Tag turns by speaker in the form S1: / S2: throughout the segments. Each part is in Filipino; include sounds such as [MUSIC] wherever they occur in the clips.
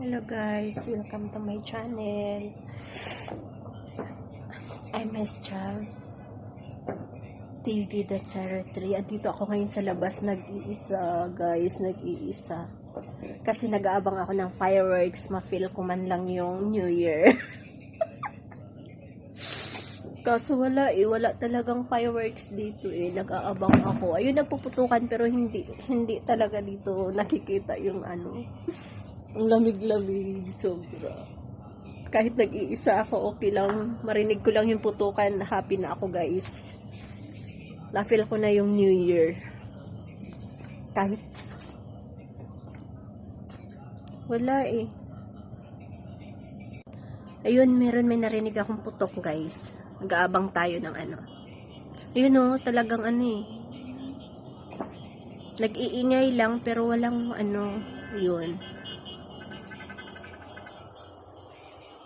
S1: Hello guys, welcome to my channel. I'm Miss Charles. TV that's 3. Andito ako ngayon sa labas nag-iisa, guys, nag-iisa. Kasi nag-aabang ako ng fireworks, ma-feel ko man lang yung New Year. [LAUGHS] Kaso wala eh, wala talagang fireworks dito eh. Nag-aabang ako. Ayun, nagpuputukan pero hindi hindi talaga dito nakikita yung ano. [LAUGHS] Ang lamig-lamig, sobra. Kahit nag-iisa ako, okay lang. Marinig ko lang yung putukan, happy na ako guys. Na-feel ko na yung New Year. Kahit wala eh. Ayun, meron may narinig akong putok guys. Nag-aabang tayo ng ano. Ayun oh, talagang ano eh. Nag-iingay lang pero walang ano, yun.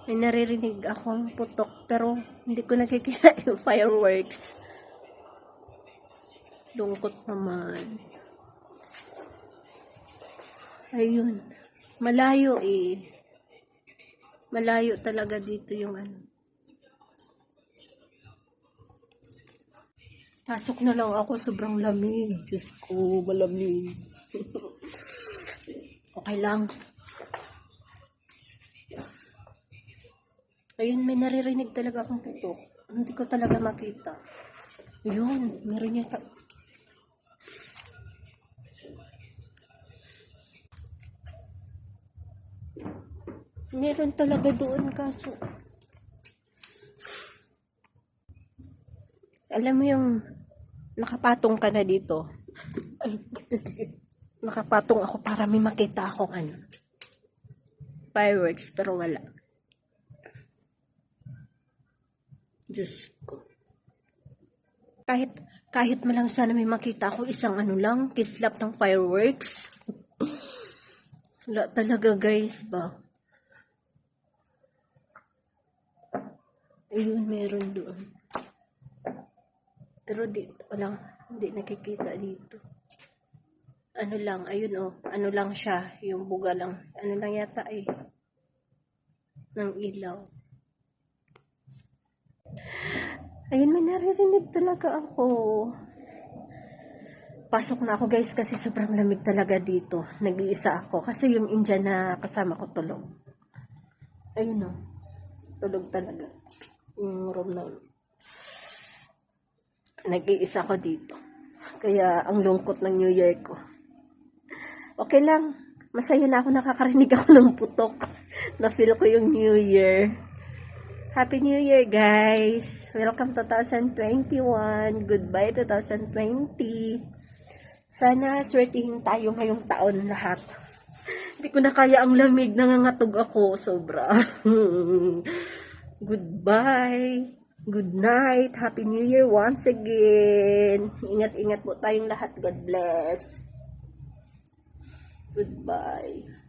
S1: May naririnig akong putok pero hindi ko nakikita [LAUGHS] yung fireworks. Lungkot naman. Ayun. Malayo eh. Malayo talaga dito yung ano. Pasok na lang ako, sobrang lamig. Diyos ko, malamig. [LAUGHS] okay lang. Ayun, may naririnig talaga akong putok. Hindi ko talaga makita. Ayun, meron yata. Meron talaga doon kaso. Alam mo yung nakapatong ka na dito. [LAUGHS] Nakapatong ako para may makita akong ano. Fireworks pero wala. Diyos ko. Kahit, kahit malang sana may makita ako isang ano lang, kislap ng fireworks. Wala talaga guys ba? Ayun, meron doon. Pero di, walang, hindi nakikita dito. Ano lang, ayun oh, ano lang siya, yung buga lang. Ano lang yata eh. Ng ilaw. Ayun, may naririnig talaga ako. Pasok na ako guys kasi sobrang lamig talaga dito. Nag-iisa ako kasi yung Indian na kasama ko tulog. Ayun o. Tulog talaga. Yung room na yun. Nag-iisa ako dito. Kaya ang lungkot ng New Year ko. Okay lang. Masaya na ako nakakarinig ako ng putok. [LAUGHS] Na-feel ko yung New Year. Happy New Year, guys! Welcome 2021. Goodbye 2020. Sana swertihin tayo ngayong taon lahat. [LAUGHS] Hindi ko na kaya ang lamig. Nangangatog ako. Sobra. [LAUGHS] Goodbye. Good night. Happy New Year once again. Ingat-ingat po tayong lahat. God bless. Goodbye.